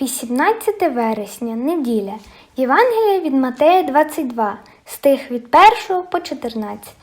18 вересня, неділя. Євангелія від Матея 22, стих від 1 по 14.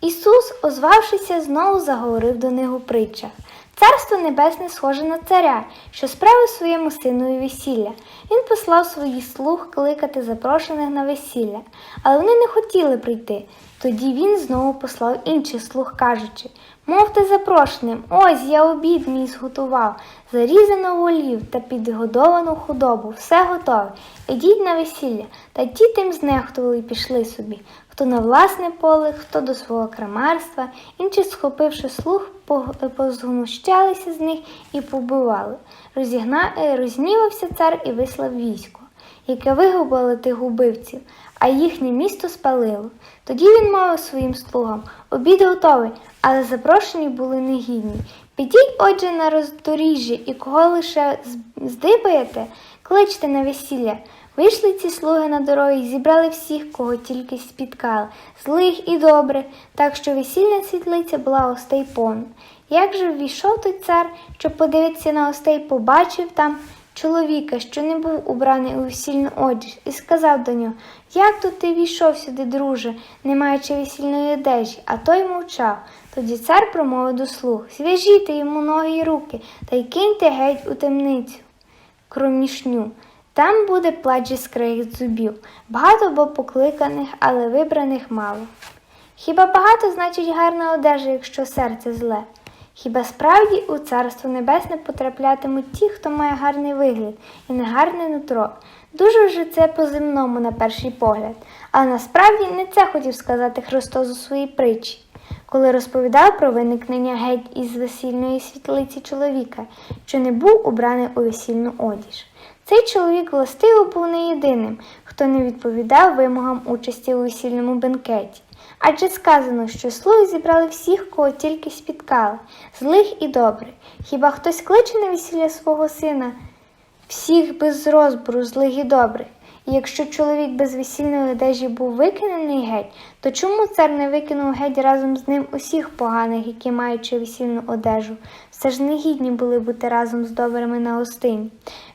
Ісус, озвавшися, знову заговорив до них у притчах. Царство небесне схоже на царя, що справив своєму синові весілля. Він послав своїх слуг кликати запрошених на весілля, але вони не хотіли прийти. Тоді він знову послав інших слуг, кажучи Мовте запрошеним, ось я обід мій зготував, зарізану волів та підгодовану худобу, все готове. Ідіть на весілля, та ті тим знехтували і пішли собі, хто на власне поле, хто до свого крамарства, інші, схопивши слуг, пог- позгнущалися з них і побивали. Розігна... е, Рознівався цар і вислав військо, яке вигубило тих убивців, а їхнє місто спалило. Тоді він мовив своїм слугам обід готовий, але запрошені були негідні. Підіть, отже, на роздоріжжя і кого лише здибаєте, кличте на весілля. Вийшли ці слуги на дороги зібрали всіх, кого тільки спіткали, злих і добрих, так що весільна світлиця була гостей повна. Як же ввійшов той цар, щоб подивитися на гостей, побачив там чоловіка, що не був убраний у весільну одіж, і сказав до нього, як то ти війшов сюди, друже, не маючи весільної одежі, а той мовчав. Тоді цар промовив до слуг, зв'яжіть йому ноги й руки та й киньте геть у темницю кромішню. Там буде плач і скрегіт зубів. Багато бо покликаних, але вибраних мало. Хіба багато значить гарна одежа, якщо серце зле? Хіба справді у царство небесне потраплятимуть ті, хто має гарний вигляд і негарне нутро? Дуже вже це по-земному на перший погляд, але насправді не це хотів сказати Христос у своїй притчі, коли розповідав про виникнення геть із весільної світлиці чоловіка, що не був убраний у весільну одіж. Цей чоловік властиво був не єдиним, хто не відповідав вимогам участі у весільному бенкеті. Адже сказано, що слуги зібрали всіх, кого тільки спіткали, злих і добрих. Хіба хтось кличе на весілля свого сина? Всіх без розбору, злих і добрих. І якщо чоловік без весільної одежі був викинений геть, то чому цар не викинув геть разом з ним усіх поганих, які маючи весільну одежу, все ж негідні були бути разом з добрими на гостині?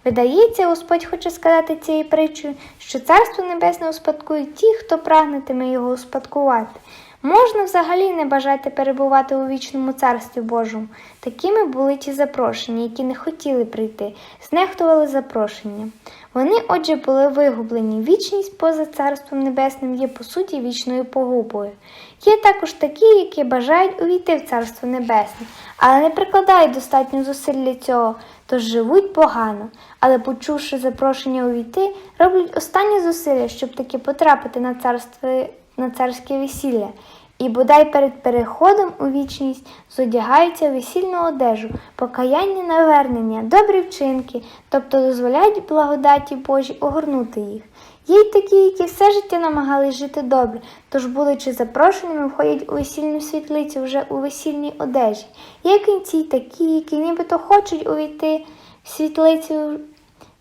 Видається, Господь хоче сказати цією притчою, що царство небесне успадкують ті, хто прагнетиме його успадкувати. Можна взагалі не бажати перебувати у вічному царстві Божому. Такими були ті запрошені, які не хотіли прийти, знехтували запрошення. Вони, отже, були вигублені. Вічність поза царством небесним є по суті вічною погубою. Є також такі, які бажають увійти в царство небесне, але не прикладають достатньо зусиль для цього, тож живуть погано, але, почувши запрошення увійти, роблять останні зусилля, щоб таки потрапити на царство на царське весілля, і бодай перед переходом у вічність зодягаються весільну одежу, покаяння навернення, добрі вчинки, тобто дозволяють благодаті Божій огорнути їх. Є й такі, які все життя намагались жити добре, тож, будучи запрошеними, входять у весільну світлицю вже у весільній одежі. Є кінці такі, які нібито хочуть увійти в світлицю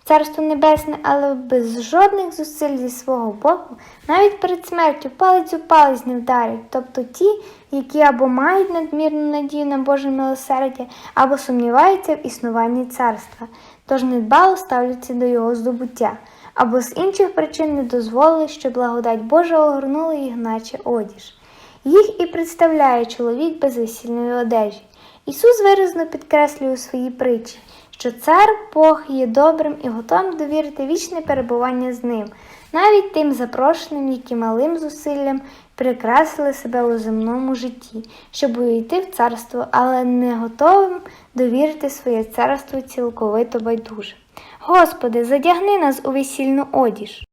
Царство Небесне, але без жодних зусиль зі свого боку, навіть перед смертю палець у палець не вдарять, тобто ті, які або мають надмірну надію на Боже милосердя, або сумніваються в існуванні царства, тож недбало ставляться до його здобуття, або з інших причин не дозволили, що благодать Божа огорнула їх, наче одіж. Їх і представляє чоловік без весільної одежі. Ісус виразно підкреслює у своїй притчі, що цар Бог є добрим і готовим довірити вічне перебування з ним, навіть тим запрошеним, які малим зусиллям прикрасили себе у земному житті, щоб увійти в царство, але не готовим довірити своє царство цілковито байдуже. Господи, задягни нас у весільну одіж.